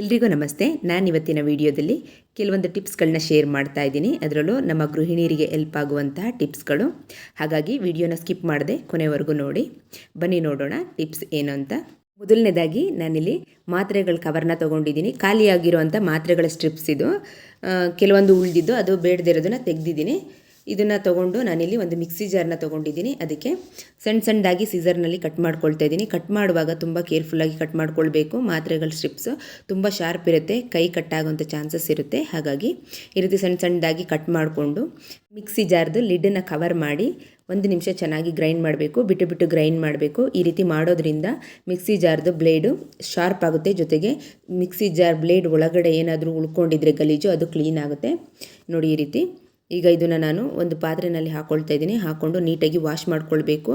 ಎಲ್ರಿಗೂ ನಮಸ್ತೆ. ನಾನು ಇವತ್ತಿನ ವಿಡಿಯೋದಲ್ಲಿ ಕೆಲವೊಂದು ಟಿಪ್ಸ್ಗಳನ್ನ ಶೇರ್ ಮಾಡ್ತಾ ಇದ್ದೀನಿ. ಅದರಲ್ಲೂ ನಮ್ಮ ಗೃಹಿಣಿಯರಿಗೆ ಹೆಲ್ಪ್ ಆಗುವಂತಹ ಟಿಪ್ಸ್ಗಳು. ಹಾಗಾಗಿ ವಿಡಿಯೋನ ಸ್ಕಿಪ್ ಮಾಡದೆ ಕೊನೆವರೆಗೂ ನೋಡಿ. ಬನ್ನಿ ನೋಡೋಣ ಟಿಪ್ಸ್ ಏನು ಅಂತ. ಮೊದಲನೇದಾಗಿ ನಾನಿಲ್ಲಿ ಮಾತ್ರೆಗಳ ಕವರ್ನ ತೊಗೊಂಡಿದ್ದೀನಿ. ಖಾಲಿಯಾಗಿರುವಂಥ ಮಾತ್ರೆಗಳ ಸ್ಟ್ರಿಪ್ಸ್ ಇದು. ಕೆಲವೊಂದು ಉಳಿದಿದ್ದು ಅದು ಬೇಡದಿರೋದನ್ನು ತೆಗೆದಿದ್ದೀನಿ. ಇದನ್ನು ತೊಗೊಂಡು ನಾನಿಲ್ಲಿ ಒಂದು ಮಿಕ್ಸಿ ಜಾರ್ನ ತೊಗೊಂಡಿದ್ದೀನಿ. ಅದಕ್ಕೆ ಸಣ್ಣ ಸಣ್ಣದಾಗಿ ಸೀಸರ್ನಲ್ಲಿ ಕಟ್ ಮಾಡ್ಕೊಳ್ತಾ ಇದ್ದೀನಿ. ಕಟ್ ಮಾಡುವಾಗ ತುಂಬ ಕೇರ್ಫುಲ್ಲಾಗಿ ಕಟ್ ಮಾಡ್ಕೊಳ್ಬೇಕು. ಮಾತ್ರೆಗಳ, ಸ್ಟ್ರಿಪ್ಸ್ ತುಂಬ ಶಾರ್ಪ್ ಇರುತ್ತೆ. ಕೈ ಕಟ್ಟಾಗುವಂಥ ಚಾನ್ಸಸ್ ಇರುತ್ತೆ. ಹಾಗಾಗಿ ಈ ರೀತಿ ಸಣ್ಣ ಸಣ್ಣದಾಗಿ ಕಟ್ ಮಾಡಿಕೊಂಡು ಮಿಕ್ಸಿ ಜಾರ್ದು ಲಿಡ್ಡನ್ನು ಕವರ್ ಮಾಡಿ ಒಂದು ನಿಮಿಷ ಚೆನ್ನಾಗಿ ಗ್ರೈಂಡ್ ಮಾಡಬೇಕು. ಬಿಟ್ಟು ಬಿಟ್ಟು ಗ್ರೈಂಡ್ ಮಾಡಬೇಕು. ಈ ರೀತಿ ಮಾಡೋದ್ರಿಂದ ಮಿಕ್ಸಿ ಜಾರ್ದು ಬ್ಲೇಡು ಶಾರ್ಪ್ ಆಗುತ್ತೆ. ಜೊತೆಗೆ ಮಿಕ್ಸಿ ಜಾರ್ ಬ್ಲೇಡ್ ಒಳಗಡೆ ಏನಾದರೂ ಉಳ್ಕೊಂಡಿದ್ರೆ ಗಲೀಜು ಅದು ಕ್ಲೀನ್ ಆಗುತ್ತೆ. ನೋಡಿ ಈ ರೀತಿ. ಈಗ ಇದನ್ನು ನಾನು ಒಂದು ಪಾತ್ರೆಯಲ್ಲಿ ಹಾಕ್ಕೊಳ್ತಾ ಇದ್ದೀನಿ. ಹಾಕ್ಕೊಂಡು ನೀಟಾಗಿ ವಾಶ್ ಮಾಡ್ಕೊಳ್ಬೇಕು.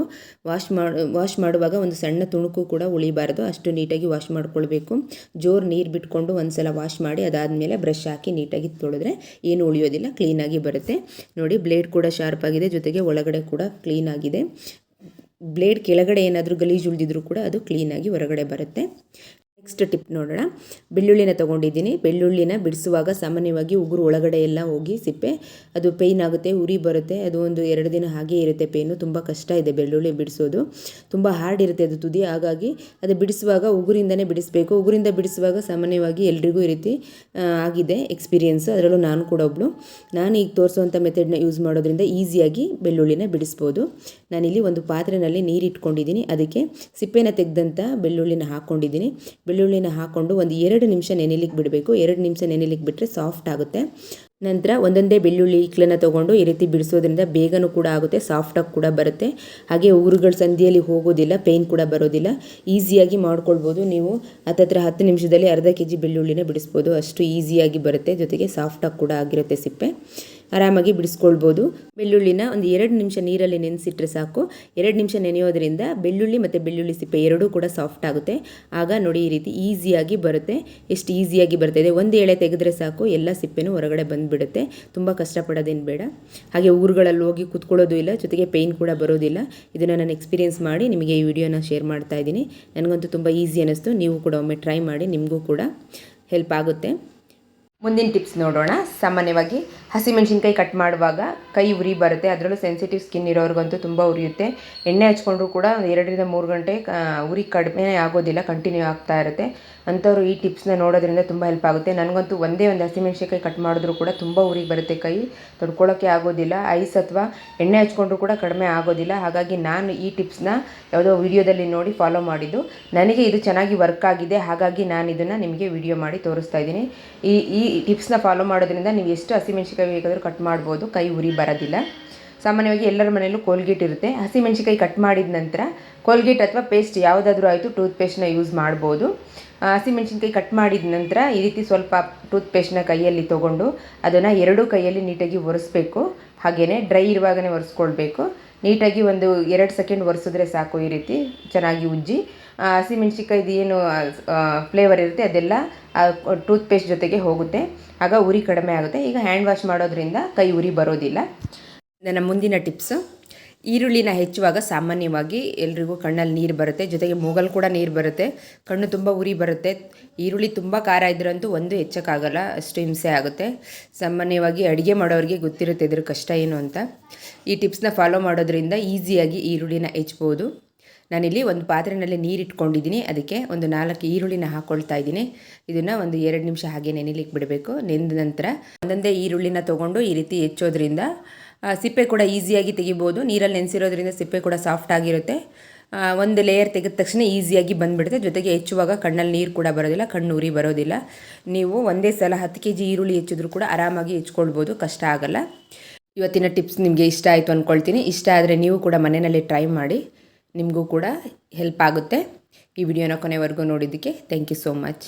ವಾಶ್ ಮಾಡಿ ವಾಶ್ ಮಾಡುವಾಗ ಒಂದು ಸಣ್ಣ ತುಣುಕು ಕೂಡ ಉಳಿಬಾರ್ದು. ಅಷ್ಟು ನೀಟಾಗಿ ವಾಶ್ ಮಾಡ್ಕೊಳ್ಬೇಕು. ಜೋರು ನೀರು ಬಿಟ್ಕೊಂಡು ಒಂದು ಸಲ ವಾಶ್ ಮಾಡಿ ಅದಾದಮೇಲೆ ಬ್ರಷ್ ಹಾಕಿ ನೀಟಾಗಿ ತೊಳೆದ್ರೆ ಏನು ಉಳಿಯೋದಿಲ್ಲ ಕ್ಲೀನಾಗಿ ಬರುತ್ತೆ. ನೋಡಿ ಬ್ಲೇಡ್ ಕೂಡ ಶಾರ್ಪ್ ಆಗಿದೆ. ಜೊತೆಗೆ ಒಳಗಡೆ ಕೂಡ ಕ್ಲೀನ್ ಆಗಿದೆ. ಬ್ಲೇಡ್ ಕೆಳಗಡೆ ಏನಾದರೂ ಗಲೀಜು ಉಳಿದಿದ್ರೂ ಕೂಡ ಅದು ಕ್ಲೀನಾಗಿ ಹೊರಗಡೆ ಬರುತ್ತೆ. ನೆಕ್ಸ್ಟ್ ಟಿಪ್ ನೋಡೋಣ. ಬೆಳ್ಳುಳ್ಳಿನ ತೊಗೊಂಡಿದ್ದೀನಿ. ಬೆಳ್ಳುಳ್ಳಿನ ಬಿಡಿಸುವಾಗ ಸಾಮಾನ್ಯವಾಗಿ ಉಗುರು ಒಳಗಡೆ ಎಲ್ಲ ಹೋಗಿ ಸಿಪ್ಪೆ, ಅದು ಪೇಯ್ನ್ ಆಗುತ್ತೆ, ಉರಿ ಬರುತ್ತೆ, ಅದು ಒಂದು ಎರಡು ದಿನ ಹಾಗೆ ಇರುತ್ತೆ ಪೇಯ್ನು ತುಂಬ ಕಷ್ಟ ಇದೆ ಬೆಳ್ಳುಳ್ಳಿ ಬಿಡಿಸೋದು. ತುಂಬ ಹಾರ್ಡ್ ಇರುತ್ತೆ ಅದು ತುದಿ. ಹಾಗಾಗಿ ಅದು ಬಿಡಿಸುವಾಗ ಉಗುರಿಂದನೇ ಬಿಡಿಸಬೇಕು. ಉಗುರಿಂದ ಬಿಡಿಸುವಾಗ ಸಾಮಾನ್ಯವಾಗಿ ಎಲ್ರಿಗೂ ಈ ರೀತಿ ಆಗಿದೆ ಎಕ್ಸ್ಪೀರಿಯೆನ್ಸು ಅದರಲ್ಲೂ ನಾನು ಕೂಡ ಒಬ್ಬಳು ನಾನು ಈಗ ತೋರಿಸುವಂಥ ಮೆಥಡ್ನ ಯೂಸ್ ಮಾಡೋದ್ರಿಂದ ಈಸಿಯಾಗಿ ಬೆಳ್ಳುಳ್ಳಿನ ಬಿಡಿಸ್ಬೋದು. ನಾನಿಲ್ಲಿ ಒಂದು ಪಾತ್ರೆಯಲ್ಲಿ ನೀರು ಇಟ್ಕೊಂಡಿದ್ದೀನಿ ಅದಕ್ಕೆ ಸಿಪ್ಪೆನ ತೆಗೆದಂಥ ಬೆಳ್ಳುಳ್ಳಿನ ಹಾಕ್ಕೊಂಡಿದ್ದೀನಿ. ಬೆಳ್ಳುಳ್ಳಿನ ಹಾಕ್ಕೊಂಡು ಒಂದು ಎರಡು ನಿಮಿಷ ನೆನೆಲಿಕ್ಕೆ ಬಿಡಬೇಕು. ಎರಡು ನಿಮಿಷ ನೆನೆಲಿಕ್ಕೆ ಬಿಟ್ಟರೆ ಸಾಫ್ಟ್ ಆಗುತ್ತೆ. ನಂತರ ಒಂದೊಂದೇ ಬೆಳ್ಳುಳ್ಳಿ ಇಕ್ಲನ್ನ ತೊಗೊಂಡು ಈ ರೀತಿ ಬಿಡಿಸೋದ್ರಿಂದ ಬೇಗನೂ ಕೂಡ ಆಗುತ್ತೆ ಸಾಫ್ಟಾಗಿ ಕೂಡ ಬರುತ್ತೆ. ಹಾಗೆ ಉಗುರುಗಳ ಸಂಧಿಯಲ್ಲಿ ಹೋಗೋದಿಲ್ಲ ಪೇಯ್ನ್ ಕೂಡ ಬರೋದಿಲ್ಲ. ಈಸಿಯಾಗಿ ಮಾಡ್ಕೊಳ್ಬೋದು ನೀವು. ಹತ್ತತ್ರ ಹತ್ತು ನಿಮಿಷದಲ್ಲಿ ಅರ್ಧ ಕೆ ಜಿ ಬೆಳ್ಳುಳ್ಳಿನ ಬಿಡಿಸ್ಬೋದು. ಅಷ್ಟು ಈಸಿಯಾಗಿ ಬರುತ್ತೆ, ಜೊತೆಗೆ ಸಾಫ್ಟಾಗಿ ಕೂಡ ಆಗಿರುತ್ತೆ ಸಿಪ್ಪೆ. ಆರಾಮಾಗಿ ಬಿಡಿಸ್ಕೊಳ್ಬೋದು. ಬೆಳ್ಳುಳ್ಳಿನ ಒಂದು ಎರಡು ನಿಮಿಷ ನೀರಲ್ಲಿ ನೆನೆಸಿಟ್ರೆ ಸಾಕು. ಎರಡು ನಿಮಿಷ ನೆನೆಯೋದ್ರಿಂದ ಬೆಳ್ಳುಳ್ಳಿ ಮತ್ತು ಬೆಳ್ಳುಳ್ಳಿ ಸಿಪ್ಪೆ ಎರಡೂ ಕೂಡ ಸಾಫ್ಟ್ ಆಗುತ್ತೆ. ಆಗ ನೋಡಿ ಈ ರೀತಿ ಈಸಿಯಾಗಿ ಬರುತ್ತೆ. ಎಷ್ಟು ಈಸಿಯಾಗಿ ಬರ್ತಾಯಿದೆ ಒಂದು ಎಳೆ ತೆಗೆದ್ರೆ ಸಾಕು. ಎಲ್ಲ ಸಿಪ್ಪೆನೂ ಹೊರಗಡೆ ಬಂದುಬಿಡುತ್ತೆ. ತುಂಬ ಕಷ್ಟಪಡೋದೇನು ಬೇಡ. ಹಾಗೆ ಊರುಗಳಲ್ಲಿ ಹೋಗಿ ಕೂತ್ಕೊಳ್ಳೋದು ಇಲ್ಲ. ಜೊತೆಗೆ ಪೇಯ್ನ್ ಕೂಡ ಬರೋದಿಲ್ಲ. ಇದನ್ನು ನಾನು ಎಕ್ಸ್ಪೀರಿಯೆನ್ಸ್ ಮಾಡಿ ನಿಮಗೆ ಈ ವಿಡಿಯೋನ ಶೇರ್ ಮಾಡ್ತಾ ಇದ್ದೀನಿ. ನನಗಂತೂ ತುಂಬ ಈಸಿ ಅನ್ನಿಸ್ತು. ನೀವು ಕೂಡ ಒಮ್ಮೆ ಟ್ರೈ ಮಾಡಿ. ನಿಮಗೂ ಕೂಡ ಹೆಲ್ಪ್ ಆಗುತ್ತೆ. ಮುಂದಿನ ಟಿಪ್ಸ್ ನೋಡೋಣ. ಸಾಮಾನ್ಯವಾಗಿ ಹಸಿಮೆಣಸಿನ್ಕಾಯಿ ಕಟ್ ಮಾಡುವಾಗ ಕೈ ಉರಿ ಬರುತ್ತೆ. ಅದರಲ್ಲೂ ಸೆನ್ಸಿಟಿವ್ ಸ್ಕಿನ್ ಇರೋರಿಗಂತೂ ತುಂಬ ಉರಿಯುತ್ತೆ. ಎಣ್ಣೆ ಹಚ್ಕೊಂಡ್ರೂ ಕೂಡ ಒಂದು ಎರಡರಿಂದ ಮೂರು ಗಂಟೆ ಉರಿ ಕಡಿಮೆ ಆಗೋದಿಲ್ಲ ಕಂಟಿನ್ಯೂ ಆಗ್ತಾ ಇರುತ್ತೆ. ಅಂಥವ್ರು ಈ ಟಿಪ್ಸ್ನ ನೋಡೋದ್ರಿಂದ ತುಂಬ ಹೆಲ್ಪ್ ಆಗುತ್ತೆ. ನನಗಂತೂ ಒಂದೇ ಒಂದು ಹಸಿಮೆಣಸಿನ್ಕಾಯಿ ಕಟ್ ಮಾಡಿದ್ರೂ ಕೂಡ ತುಂಬ ಉರಿ ಬರುತ್ತೆ ಕೈ. ತೊಡ್ಕೊಳ್ಳೋಕ್ಕೆ ಆಗೋದಿಲ್ಲ. ಐಸ್ ಅಥವಾ ಎಣ್ಣೆ ಹಚ್ಕೊಂಡ್ರೂ ಕೂಡ ಕಡಿಮೆ ಆಗೋದಿಲ್ಲ. ಹಾಗಾಗಿ ನಾನು ಈ ಟಿಪ್ಸ್ನ ಯಾವುದೋ ವಿಡಿಯೋದಲ್ಲಿ ನೋಡಿ ಫಾಲೋ ಮಾಡಿದ್ದು. ನನಗೆ ಇದು ಚೆನ್ನಾಗಿ ವರ್ಕ್ ಆಗಿದೆ. ಹಾಗಾಗಿ ನಾನು ಇದನ್ನು ನಿಮಗೆ ವಿಡಿಯೋ ಮಾಡಿ ತೋರಿಸ್ತಾ ಇದ್ದೀನಿ. ಈ ಈ ಟಿಪ್ಸ್ನ ಫಾಲೋ ಮಾಡೋದ್ರಿಂದ ನೀವು ಎಷ್ಟು ಹಸಿಮೆಣಸಿನ್ಕಾಯಿ ಬೇಕಾದರೂ ಕಟ್ ಮಾಡ್ಬೋದು. ಕೈ ಉರಿ ಬರೋದಿಲ್ಲ. ಸಾಮಾನ್ಯವಾಗಿ ಎಲ್ಲರ ಮನೆಯಲ್ಲೂ ಕೋಲ್ಗೇಟ್ ಇರುತ್ತೆ. ಹಸಿಮೆಣಸಿನ್ಕಾಯಿ ಕಟ್ ಮಾಡಿದ ನಂತರ ಕೋಲ್ಗೇಟ್ ಅಥವಾ ಪೇಸ್ಟ್ ಯಾವುದಾದ್ರೂ ಆಯಿತು ಟೂತ್ ಪೇಸ್ಟ್ನ ಯೂಸ್ ಮಾಡ್ಬೋದು. ಹಸಿ ಮೆಣಸಿನ್ಕಾಯಿ ಕಟ್ ಮಾಡಿದ ನಂತರ ಈ ರೀತಿ ಸ್ವಲ್ಪ ಟೂತ್ ಪೇಸ್ಟ್ನ ಕೈಯಲ್ಲಿ ತೊಗೊಂಡು ಅದನ್ನು ಎರಡೂ ಕೈಯಲ್ಲಿ ನೀಟಾಗಿ ಒರೆಸ್ಬೇಕು. ಹಾಗೆಯೇ ಡ್ರೈ ಇರುವಾಗಲೇ ಒರೆಸ್ಕೊಳ್ಬೇಕು. ನೀಟಾಗಿ ಒಂದು ಎರಡು ಸೆಕೆಂಡ್ ಒರೆಸಿದ್ರೆ ಸಾಕು ಈ ರೀತಿ ಚೆನ್ನಾಗಿ ಉಜ್ಜಿ. ಹಸಿಮೆಣ್ಸಿಕಾಯ್ದು ಏನು ಫ್ಲೇವರ್ ಇರುತ್ತೆ, ಅದೆಲ್ಲ ಟೂತ್ ಪೇಸ್ಟ್ ಜೊತೆಗೆ ಹೋಗುತ್ತೆ. ಆಗ ಉರಿ ಕಡಿಮೆ ಆಗುತ್ತೆ. ಈಗ ಹ್ಯಾಂಡ್ ವಾಶ್ ಮಾಡೋದ್ರಿಂದ ಕೈ ಉರಿ ಬರೋದಿಲ್ಲ. ನನ್ನ ಮುಂದಿನ ಟಿಪ್ಸು ಈರುಳ್ಳಿನ ಹೆಚ್ಚುವಾಗ ಸಾಮಾನ್ಯವಾಗಿ ಎಲ್ರಿಗೂ ಕಣ್ಣಲ್ಲಿ ನೀರು ಬರುತ್ತೆ. ಜೊತೆಗೆ ಮೂಗಲ್ ಕೂಡ ನೀರು ಬರುತ್ತೆ. ಕಣ್ಣು ತುಂಬ ಉರಿ ಬರುತ್ತೆ. ಈರುಳ್ಳಿ ತುಂಬ ಖಾರ ಇದ್ರಂತೂ ಒಂದು ಹೆಚ್ಚಕ್ಕಾಗಲ್ಲ, ಅಷ್ಟು ಹಿಂಸೆ ಆಗುತ್ತೆ. ಸಾಮಾನ್ಯವಾಗಿ ಅಡುಗೆ ಮಾಡೋರಿಗೆ ಗೊತ್ತಿರುತ್ತೆ ಇದ್ರ ಕಷ್ಟ ಏನು ಅಂತ. ಈ ಟಿಪ್ಸ್ನ ಫಾಲೋ ಮಾಡೋದ್ರಿಂದ ಈಸಿಯಾಗಿ ಈರುಳ್ಳಿನ ಹೆಚ್ಬೋದು ನಾನಿಲ್ಲಿ ಒಂದು ಪಾತ್ರೆಯಲ್ಲಿ ನೀರು ಇಟ್ಕೊಂಡಿದ್ದೀನಿ ಅದಕ್ಕೆ ಒಂದು ನಾಲ್ಕು ಈರುಳ್ಳಿನ ಹಾಕ್ಕೊಳ್ತಾ ಇದ್ದೀನಿ. ಇದನ್ನು ಒಂದು ಎರಡು ನಿಮಿಷ ಹಾಗೆ ನೆನೆಲಿಕ್ಕೆ ಬಿಡಬೇಕು. ನೆಂದ ನಂತರ ಒಂದೊಂದೇ ಈರುಳ್ಳಿನ ತೊಗೊಂಡು ಈ ರೀತಿ ಹೆಚ್ಚೋದ್ರಿಂದ ಸಿಪ್ಪೆ ಕೂಡ ಈಸಿಯಾಗಿ ತೆಗಿಬೋದು. ನೀರಲ್ಲಿ ನೆನೆಸಿರೋದ್ರಿಂದ ಸಿಪ್ಪೆ ಕೂಡ ಸಾಫ್ಟ್ ಆಗಿರುತ್ತೆ. ಒಂದು ಲೇಯರ್ ತೆಗೆದ ತಕ್ಷಣ ಈಸಿಯಾಗಿ ಬಂದುಬಿಡುತ್ತೆ. ಜೊತೆಗೆ ಹೆಚ್ಚುವಾಗ ಕಣ್ಣಲ್ಲಿ ನೀರು ಕೂಡ ಬರೋದಿಲ್ಲ, ಕಣ್ಣು ಉರಿ ಬರೋದಿಲ್ಲ. ನೀವು ಒಂದೇ ಸಲ ಹತ್ತು ಕೆ ಜಿ ಈರುಳ್ಳಿ ಹೆಚ್ಚಿದ್ರು ಕೂಡ ಆರಾಮಾಗಿ ಹೆಚ್ಕೊಳ್ಬೋದು, ಕಷ್ಟ ಆಗಲ್ಲ. ಇವತ್ತಿನ ಟಿಪ್ಸ್ ನಿಮಗೆ ಇಷ್ಟ ಆಯಿತು ಅಂದ್ಕೊಳ್ತೀನಿ ಇಷ್ಟ ಆದರೆ ನೀವು ಕೂಡ ಮನೆಯಲ್ಲಿ ಟ್ರೈ ಮಾಡಿ, ನಿಮಗೂ ಕೂಡ ಹೆಲ್ಪ್ ಆಗುತ್ತೆ. ಈ ವಿಡಿಯೋನ ಕೊನೆವರೆಗೂ ನೋಡಿದ್ದಕ್ಕೆ ಥ್ಯಾಂಕ್ ಯು ಸೋ ಮಚ್